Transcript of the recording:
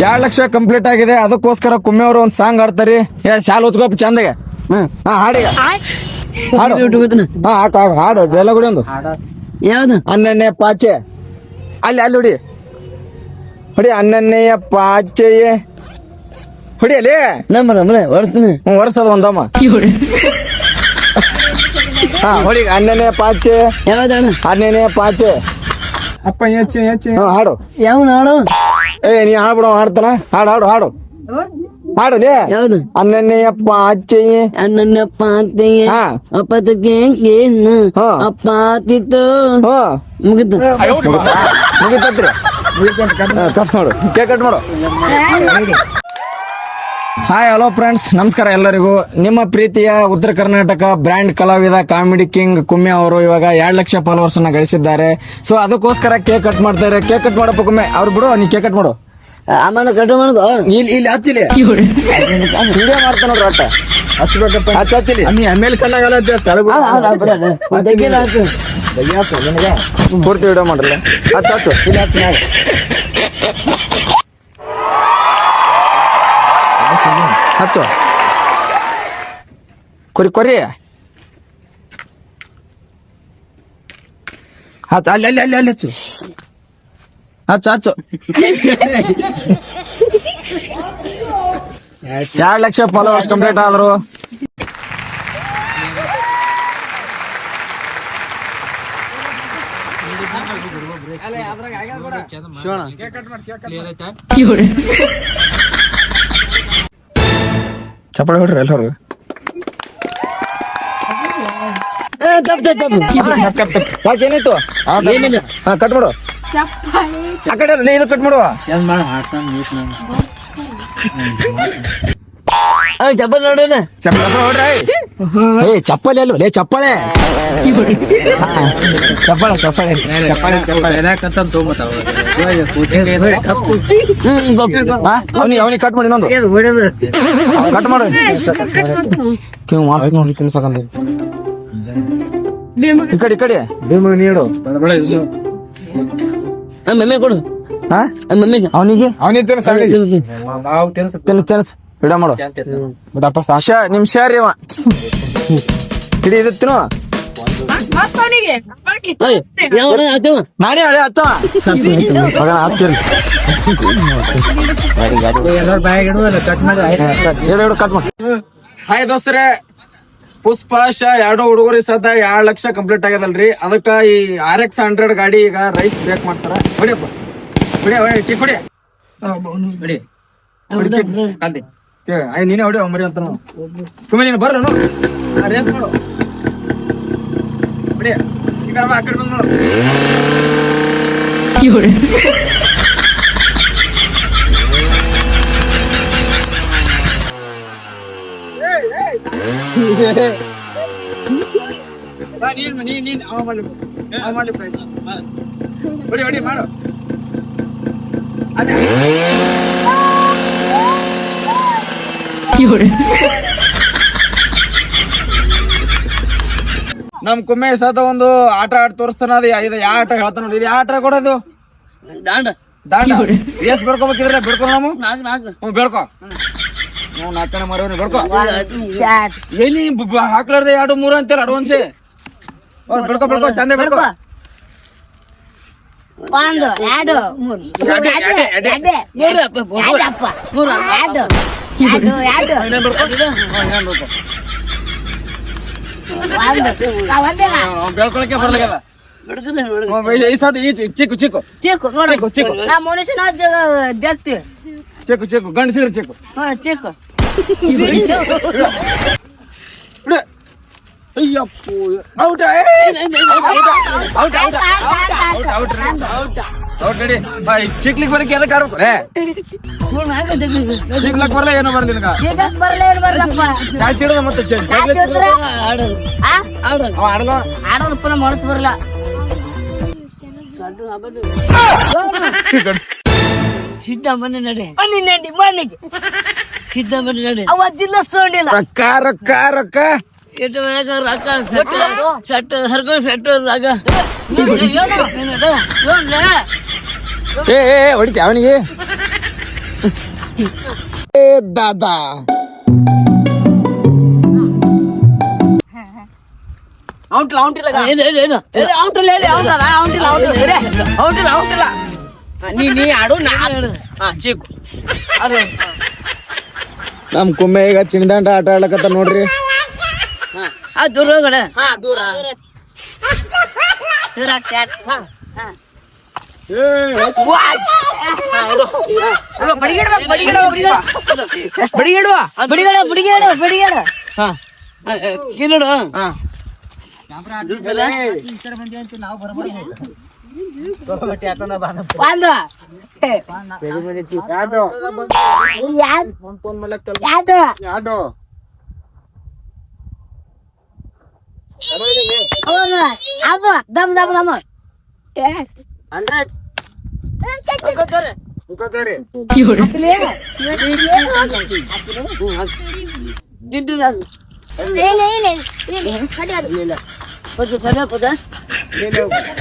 ಎರಡ್ ಲಕ್ಷ ಕಂಪ್ಲೀಟ್ ಆಗಿದೆ. ಅದಕ್ಕೋಸ್ಕರ ಕುಮ್ಮೆ ಅವರು ಒಂದ್ ಸಾಂಗ್ ಆಡ್ತಾರಿ ಏ ಶಾಲ್ ಉಚ್ಕೋಪ ಚಂದಗೆ. ಹಾ ಹಾಡಿ ಹಾಡು. ಹಾ ಹಾಕು ಹಾಕು. ಹಾಡು ಎಲ್ಲ ಗುಡಿ ಒಂದು. ಯಾವ್ದು? ಹನ್ನೊಂದನೇ ಪಾಚೆ. ಅಲ್ಲಿ ಅಲ್ಲಿ ಹುಡಿ. ಹೊಡಿ ಹನ್ನೊಂದನೆಯ ಪಾಚೆಯೇ. ಹೊಡಿ ಅಲ್ಲಿ. ನಮ್ಮ ನಮ್ಮನೆ ಹೊಡ್ತೀನಿ ಹ್ಞೂ ವರ್ಷದ ಒಂದಮ್ಮ ಹಾ ಹೊಡಿ. ಅನ್ನನೇ ಪಾಚೆ. ಯಾವ್ದು ಅಣ್ಣ? ಪಾಚೆ. ಅಪ್ಪ ಹೆಚ್ಚು ಹೆಚ್ಚು ಹಾ ಹಾಡು. ಯಾವ ಹಾಡು? ಏ ನೀ ಹಾಡ್ಬಿಡ ಹಾಡ್ತಾನ? ಹಾಡು ಹಾಡು ಹಾಡು. ಹಾಡು ಲೇ. ಯಾವ್ದು? ಹನ್ನೊಂದನೆಯ ಅಚ್ಚಯ್ಯ ಹಾ. ಅಪ್ಪತಕ್ಕೆ ಏನು ಹಾ. ಅಪ್ಪಾತಿತ್ತು ಹಾ. ಮುಗಿತು. ಮುಗಿತತ್ರಿ. ಕಟ್ ಮಾಡು. ಕೇಕ್ ಕಟ್ ಮಾಡು. ಹಾಯ್ ಹಲೋ ಫ್ರೆಂಡ್ಸ್ ನಮಸ್ಕಾರ ಎಲ್ಲರಿಗೂ. ನಿಮ್ಮ ಪ್ರೀತಿಯ ಉತ್ತರ ಕರ್ನಾಟಕ ಬ್ರ್ಯಾಂಡ್ ಕಲಾವಿದ ಕಾಮಿಡಿ ಕಿಂಗ್ ಕುಮ್ಮಿ ಅವರು ಇವಾಗ ಎರಡು ಲಕ್ಷ ಫಾಲೋವರ್ಸ್ ಅನ್ನ ಗಳಿಸಿದ್ದಾರೆ. ಸೊ ಅದಕ್ಕೋಸ್ಕರ ಕೇಕ್ ಕಟ್ ಮಾಡ್ತಾರೆ ಕೇಕ್ ಕಟ್ ಮಾಡಪ್ಪ ಕುಮ್ಮೆ ಅವ್ರು ಬಿಡು ನೀ ಕೇಕ್ ಕಟ್ ಮಾಡು. ಆಮೇಲೆ ಕಟ್ಟು ಮಾಡೋದು ಇಲ್ಲಿ ಇಲ್ಲಿ ಹಚ್ಚಿಲಿ. ಹಿಂಗೆ ಮಾಡ್ತಾನ ನೋಡ್ರಿ ಒಟ್ಟ. ಹಚ್ಬೇಕಪ್ಪ ಹಚ್ಚ ಹಚ್ಚಿಲಿ. ನೀ ಆಮೇಲೆ ಕಣ್ಣಾಗಲ್ಲ. ಪೂರ್ತಿ ವಿಡಿಯೋ ಮಾಡ್ರಲ್ಲ. ಹಚ್ಚ ಹಚ್ಚು. ಇಲ್ಲಿ ಹಚ್ಚಿ ಮ್ಯಾಗ. ಹಚ್ಚು. ಕೊರಿ ಕೊರಿ. ಹಚ್ಚ ಅಲ್ಲಿ ಅಲ್ಲಿ ಅಲ್ಲಿ ಅಲ್ಲಿ ಹಚ್ಚು. ಹಚ್ಚು ಹಚ್ಚು. ಎರಡು ಲಕ್ಷ ಫಾಲೋವರ್ಸ್ ಕಂಪ್ಲೀಟ್ ಆದ್ರು. ಚಪ್ಪಳ ಹೊಡ್ರಿ ಎಲ್ಲರು. ಏ, ತಪ್ಪು, ತಪ್ಪು, ತಪ್ಪು. ಯಾಕೇನಾಯ್ತು ಏನಿಲ್ಲ. ಹಾ ಕಟ್ ಮಾಡು. ಆ ಕಡೆ ನೀನು ಕಟ್ ಮಾಡುವ. ಏ, ಚಪ್ಪಲ್ ನೋಡೋಣ ಏ ಚಪ್ಪಲಿ ಅಲ್ವ? ಲೇ ಚಪ್ಪಳೆ. ಚಪ್ಪಳ ಚಪ್ಪಳೆ. ಚಪ್ಪಳೆ ಚಪ್ಪಳೆ. ಹ್ಮ್ ತಪ್ಪು. ಅವನಿಗೆ ಅವನಿಗೆ ಕಟ್ ಮಾಡಿ ಇನ್ನೊಂದು. ಕಟ್ ಮಾಡು. ಕಿವ್ ಮಾಫಿ ನೋಡಿ ತಿನ್ಸಕಂತ ಈ ಕಡೆ ಈ ಕಡೆ. ಭೀಮ ನೀಡು. ಆ, ಮಮ್ಮಿ ಕೊಡು. ಹಾ ಮಮ್ಮಿಗೆ. ಅವನಿಗೆ? ಅವನಿದ್ದ ಸಾಡಿ ನಾವು ತಿನ್ಸ ತಿನ್ಸ್ ತಿನ್ಸ್ ವಿಡಿಯೋ ಮಾಡು. ಬಿಡಪ್ಪ ನಿಮ್ ಶಾರ್ ಇವ ಹಿಡಿ ಇದತ್ತಿನ? ನಾನೇ ಹಳೆ ಮಗನ ಹಚ್ಚಿರಿ. ಕಟ್ ಮಾಡಿ ಕಟ್ ಮಾಡಿ. ಹಾಯ್ ದೋಸ್ತರೇ. ಪುಷ್ಪ ಶ ಎರಡು ಹುಡುಗರು ಸದ ಎರಡ್ ಲಕ್ಷ ಕಂಪ್ಲೀಟ್ ಆಗ್ಯದಲ್ರಿ. ಅದಕ್ಕ ಈ ಆರ್ ಎಕ್ಸ್ ಹಂಡ್ರೆಡ್ ಗಾಡಿ ಈಗ ರೈಸ್ ಬ್ರೇಕ್ ಮಾಡ್ತಾರ. ಹೊಡಿಯಪ್ಪ ಹೊಡಿ ಹೊಡಿ ಟೀ ಕೊಡಿ ಹೊಡಿ. ಆಯ್ ನೀನೇ ಹೊಡಿ ಮರಿ ಅಂತ ಸುಮ್ಮನೆ ನೀನು ಬರ್ರ ರೇಸ್ ಮಾಡು ಈ ಕಡೆ ಆ ಕಡೆ ನೋಡು. ನೀನ್ ನೀನ್ ನೀನ್ ಅವ ಮಾಡ್ಲಿ ಅವ ಮಾಡ್ಲಿ ಪ್ರಯತ್ನ. ಬಾ. ಹೊಡಿ ಹೊಡಿ ಮಾಡು ಅದೇ ನಮ್ ಕುಮ್ಮೆ ಸತ ಒಂದು ಆಟ ಆಟ ತೋರಿಸ್ತಾನ ಅದು ಇದು ಯಾವ ಆಟ ಹೇಳ್ತಾನ ನೋಡಿ ಇದು ಯಾವ ಆಟ ಕೊಡೋದು ದಾಂಡ. ದಾಂಡ ಎಸ್ ಬಿಡ್ಕೋಬೇಕಿದ್ರೆ ಬಿಡ್ಕೊ ನಾವು. ಹ್ಞೂ ಬೆಳ್ಕೊ ನಾವು ನಾಲ್ಕನೇ ಮರವನಿ ಎಲ್ಲಿ ಹಾಕ್ಲಾರ್ದೆ ಎರಡು ಮೂರು ಅಂತೇಳಿ ಅಡ್ವಾನ್ಸೆ ಬೆಳ್ಕೊ ಬೆಳ್ಕೊ ಚಂದ ಬೆಳ್ಕೊ ಒಂದು ಎರಡು ಮೂರು. ಮೂರು ಬೆಳ್ಕೊಳಕ್ಕೆ ಚಿಕ್ಕು ಚಿಕ್ಕು ಚಿಕ್ಕು ಚಿಕ್ಕು ನಾ ಮನುಷ್ಯನ ಜಗ್ತಿ ಚಿಕ್ಕು ಚಿಕ್ಕು ಗಂಡಸಿದ್ರೆ ಚಿಕ್ಕು ಹಾ ಅಯ್ಯಪ್ಪು out out out out ready ಚಿಕ್ಲಿಕ್ ಬರಕ್ಕೆ ಎದಕ್ಕೆ. ಚಿಕ್ಲಕ್ ಬರಲ್ಲ ಏನೋ ಬರ್ಲಿ ನಿನಗ ಇರ್ಬಾರ್ದಪ್ಪ ಹಿಡಿದ ಮತ್ತೆ ಆಡಲ್ಲ ಆಡೋದು ಪುನಃ ಮನಸ್ಸು ಬರಲ್ಲ ಸಿದ್ಧ ಬನ್ನಿ ನಡೆ ಬನ್ನಿ ನಡಿ ಮನೆಗೆ ಸಿದ್ಧ ಬನ್ನಿ ನಡೆ. ಅವ ಜಿಲ್ಲ ಸೋಂಡಿಲ್ಲ ರೊಕ್ಕ ರೊಕ್ಕ ರೊಕ್ಕ. ಎಷ್ಟು ಬೇಗ ರೊಕ್ಕ ಸೆಟ್ ಸೆಟ್ ಹರ್ಕೊಂಡು ಸೆಟ್ ರಾಗ ಏ ಏ, ಏ ಹೊಡಿತಿ ಅವನಿಗೆ? ಏ ದಾದಾ. ಅವಂಟಿಲ್ಲ ಅವಂಟಿಲ್ಲ ಏನು ಏನು ಏನು? ಹೇಳಿ ಔಂಟಿಲ್ಲ ನೀ ನೀ ಆಡು ನಾ ಹಾ ಚಿಕ್ಕು ಅದೇ. ನಮ್ ಕುಮ್ಮೆ ಈಗ ಚಿಣದಂಡ ಆಟ ಆಡ್ಲಕತ್ತ ನೋಡ್ರಿ ಆ ದೂರ ಹೋಗಣ ಹಾ ದೂರ ದೂರ ಆಗ್ತ್ಯಾರ. ಹಾ. લે લે લે લે લે લે લે. લે લે લે લે લે લે.